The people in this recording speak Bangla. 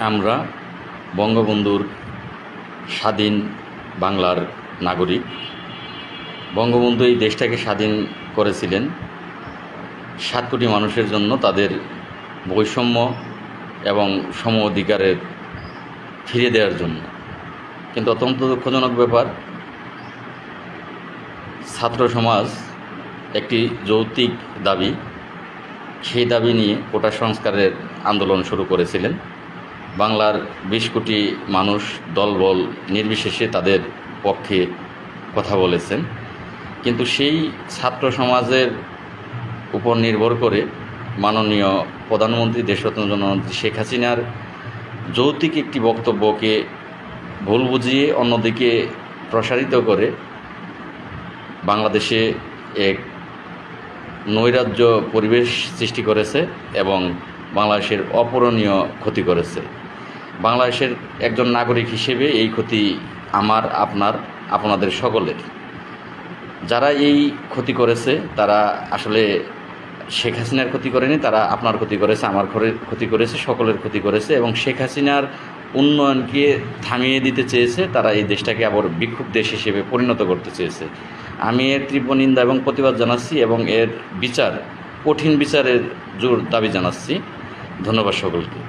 আমরা বঙ্গবন্ধুর স্বাধীন বাংলার নাগরিক। বঙ্গবন্ধু এই দেশটাকে স্বাধীন করেছিলেন। সাত কোটি মানুষের জন্য তাদের বৈষম্য এবং সম অধিকারের ফিরিয়ে দেওয়ার জন্য। কিন্তু অত্যন্ত দুঃখজনক ব্যাপার, ছাত্র সমাজ একটি যৌক্তিক দাবি। সেই দাবি নিয়ে কোটা সংস্কারের আন্দোলন শুরু করেছিলেন। বাংলার বিশ কোটি মানুষ দলবল নির্বিশেষে তাদের পক্ষে কথা বলেছেন। কিন্তু সেই ছাত্র সমাজের উপর নির্ভর করে মাননীয় প্রধানমন্ত্রী, দেশরত্ন জননেত্রী শেখ হাসিনার যৌক্তিক একটি বক্তব্যকে ভুল বুঝিয়ে অন্যদিকে প্রসারিত করে বাংলাদেশে এক নৈরাজ্য পরিবেশ সৃষ্টি করেছে এবং বাংলাদেশের অপূরণীয় ক্ষতি করেছে। বাংলাদেশের একজন নাগরিক হিসেবে এই ক্ষতি আমার, আপনার, আপনাদের সকলের যারা এই ক্ষতি করেছে, তারা আসলে শেখ হাসিনার ক্ষতি করেনি, তারা আপনার ক্ষতি করেছে, আমার ঘরের ক্ষতি করেছে, সকলের ক্ষতি করেছে এবং শেখ হাসিনার উন্নয়নকে থামিয়ে দিতে চেয়েছে, তারা এই দেশটাকে আবার বিক্ষুব্ধ দেশ হিসেবে পরিণত করতে চেয়েছে। আমি এর তীব্র নিন্দা এবং প্রতিবাদ জানাচ্ছি এবং এর বিচার, কঠিন বিচারের জোর দাবি জানাচ্ছি। ধন্যবাদ সকলকে।